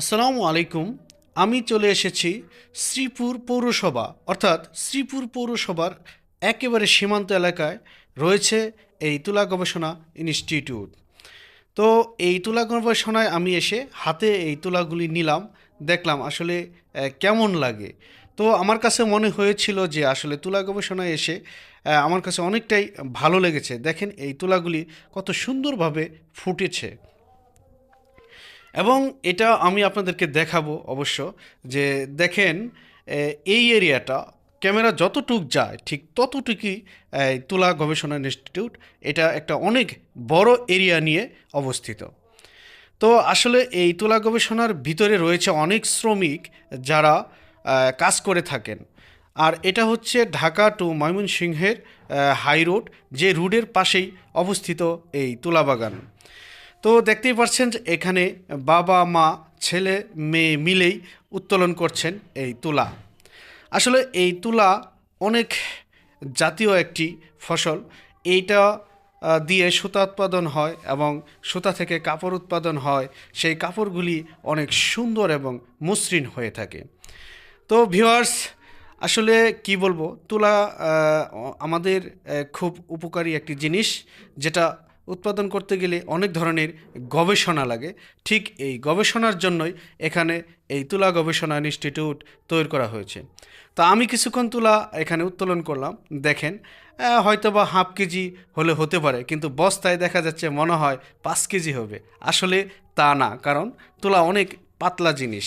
আসসালামু আলাইকুম। আমি চলে এসেছি শ্রীপুর পৌরসভা, অর্থাৎ শ্রীপুর পৌরসভার একেবারে সীমান্ত এলাকায় রয়েছে এই তুলা গবেষণা ইনস্টিটিউট। তো এই তুলা গবেষণায় আমি এসে হাতে এই তুলাগুলি নিলাম, দেখলাম আসলে কেমন লাগে। তো আমার কাছে মনে হয়েছিল যে আসলে তুলা গবেষণায় এসে আমার কাছে অনেকটাই ভালো লেগেছে। দেখেন এই তুলাগুলি কত সুন্দরভাবে ফুটেছে। এবং এটা আমি আপনাদেরকে দেখাবো অবশ্য যে দেখেন এই এরিয়াটা ক্যামেরা যতটুক যায় ঠিক ততটুকুই তুলা গবেষণা ইনস্টিটিউট এটা একটা অনেক বড় এরিয়া নিয়ে অবস্থিত। তো আসলে এই তুলা গবেষণার ভিতরে রয়েছে অনেক শ্রমিক যারা কাজ করে থাকেন। আর এটা হচ্ছে ঢাকা টু ময়মনসিংহের হাই রোড যে রুডের পাশেই অবস্থিত এই তুলা বাগান। তো দেখতেই পাচ্ছেন এখানে বাবা, মা, ছেলে, মেয়ে মিলেই উত্তোলন করছেন এই তুলা। আসলে এই তুলা অনেক জাতীয় একটি ফসল। এইটা দিয়ে সুতা উৎপাদন হয় এবং সুতা থেকে কাপড় উৎপাদন হয়। সেই কাপড়গুলি অনেক সুন্দর এবং মসৃণ হয়ে থাকে। তো ভিওয়ার্স আসলে কি বলব? তুলা আমাদের খুব উপকারী একটি জিনিস যেটা উৎপাদন করতে গেলে অনেক ধরনের গবেষণা লাগে। ঠিক এই গবেষণার জন্যই এখানে এই তুলা গবেষণা ইনস্টিটিউট তৈরি করা হয়েছে। তো আমি কিছুক্ষণ তুলা এখানে উত্তোলন করলাম। দেখেন হয়তো বা হাফ কেজি হলে হতে পারে, কিন্তু বস্তায় দেখা যাচ্ছে মনে হয় পাঁচ কেজি হবে। আসলে তা না, কারণ তুলা অনেক পাতলা জিনিস।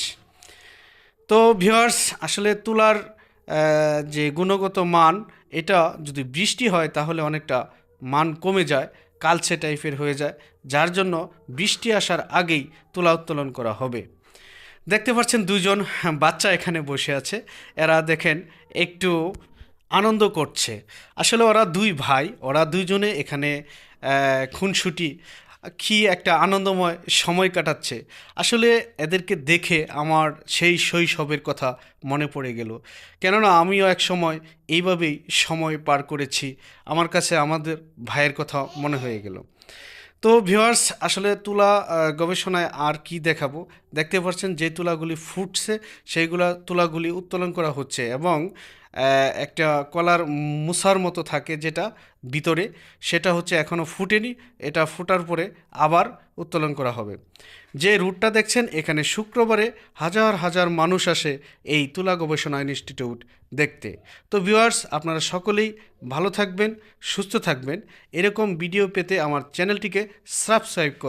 তো ভিওয়ার্স আসলে তুলার যে গুণগত মান, এটা যদি বৃষ্টি হয় তাহলে অনেকটা মান কমে যায়। কালচে টাইপের হয়ে যায়, যার জন্য বৃষ্টি আসার আগেই তুলা উত্তোলন করা হবে। দেখতে পাচ্ছেন দুজন বাচ্চা এখানে বসে আছে। এরা দেখেন একটু আনন্দ করছে। আসলে ওরা দুই ভাই, ওরা দুইজনে এখানে খুনসুটি কি একটা আনন্দময় সময় কাটাচ্ছে। আসলে এদেরকে দেখে আমার সেই শৈশবের কথা মনে পড়ে গেল। কেননা আমিও এক সময় এইভাবেই সময় পার করেছি, আমার কাছে আমাদের ভাইয়ের কথা মনে হয়ে গেল। তো ভিউয়ার্স আসলে তুলা গবেষণায় আর কি দেখাবো? দেখতে পাচ্ছেন যে তুলাগুলি ফুটছে, সেইগুলা তুলাগুলি উত্তোলন করা হচ্ছে এবং একটা কলার মুসার মতো থাকে যেটা ভিতরে, সেটা হচ্ছে এখনও ফুটেনি, এটা ফুটার পরে আবার উত্তোলন করা হবে। যে রুটটা দেখছেন, এখানে শুক্রবারে হাজার হাজার মানুষ আসে এই তুলা গবেষণা ইনস্টিটিউট দেখতে। তো ভিউয়ার্স, আপনারা সকলেই ভালো থাকবেন, সুস্থ থাকবেন। এরকম ভিডিও পেতে আমার চ্যানেলটিকে সাবস্ক্রাইব করুন।